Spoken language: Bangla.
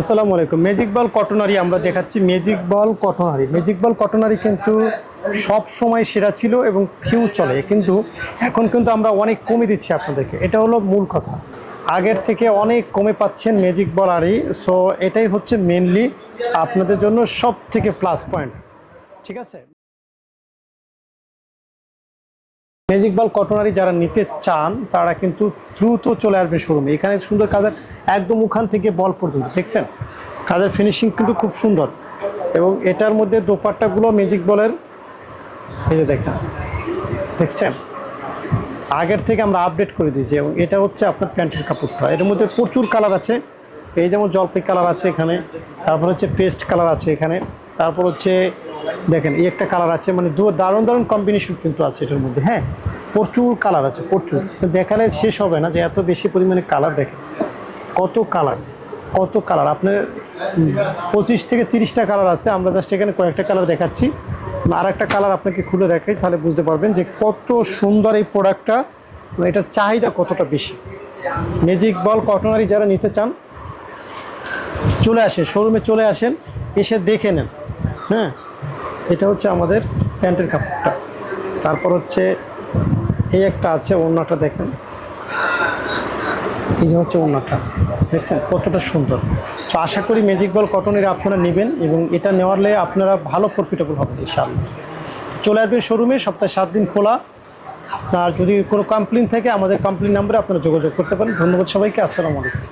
আসসালামু আলাইকুম। ম্যাজিক বল কটনারি আমরা দেখাচ্ছি। ম্যাজিক বল কটনারি ম্যাজিক বল কটনারি কিন্তু সব সময় সেরা ছিল এবং ফিউ চলে। কিন্তু এখন কিন্তু আমরা অনেক কমে দিচ্ছি আপনাদেরকে। এটা হলো মূল কথা। আগের থেকে অনেক কমে পাচ্ছেন ম্যাজিক বল আরই। সো এটাই হচ্ছে মেনলি আপনাদের জন্য সব থেকে প্লাস পয়েন্ট ঠিক আছে? ম্যাজিক বল কটনারি যারা নিতে চান, তারা কিন্তু দ্রুত চলে আসবে শোরুমে। এখানে সুন্দর কাজের একদম ওখান থেকে বল পর্যন্ত, দেখছেন? কাজের ফিনিশিং কিন্তু খুব সুন্দর। এবং এটার মধ্যে দোপাট্টাগুলো ম্যাজিক বলের এই যে দেখেন, দেখছেন? আগের থেকে আমরা আপডেট করে দিয়েছি, এবং এটা হচ্ছে আপনার প্যান্টের কাপড়টা। এর মধ্যে প্রচুর কালার আছে। এই যেমন জলপাই কালার আছে এখানে, তারপর হচ্ছে পেস্ট কালার আছে এখানে, তারপর হচ্ছে দেখেন, এই একটা কালার আছে মানে দু দারুণ দারুণ কম্বিনেশন কিন্তু আছে এটার মধ্যে হ্যাঁ? প্রচুর কালার আছে, প্রচুর। দেখালে শেষ হবে না যে এত বেশি পরিমাণে কালার দেখেন। কত কালার কত কালার আপনার পঁচিশ থেকে তিরিশটা কালার আছে, আমরা জাস্ট এখানে কয়েকটা কালার দেখাচ্ছি। আর একটা কালার আপনাকে খুলে দেখাই, তাহলে বুঝতে পারবেন যে কত সুন্দর এই প্রোডাক্টটা এটার চাহিদা কতটা বেশি। ম্যাজিক বল কটনারি যারা নিতে চান, চলে আসেন শোরুমে চলে আসেন, এসে দেখে নেন হ্যাঁ? এটা হচ্ছে আমাদের প্যান্টের কাপড়টা। তারপর হচ্ছে এই একটা আছে, ওড়নাটা দেখেন। এই যে হচ্ছে ওড়নাটা, দেখছেন কতটা সুন্দর। তো আশা করি ম্যাজিক বল কটনের আপনারা নেবেন এবং এটা নেওয়ারলে আপনারা ভালো প্রফিটেবল হবেন, ইনশাআল্লাহ। চলে আসবেন শোরুমে সপ্তাহে সাত দিন খোলা। আর যদি কোনো কমপ্লেন থাকে, আমাদের কমপ্লেন নাম্বারে আপনারা যোগাযোগ করতে পারেন। ধন্যবাদ সবাইকে, আসসালামু আলাইকুম।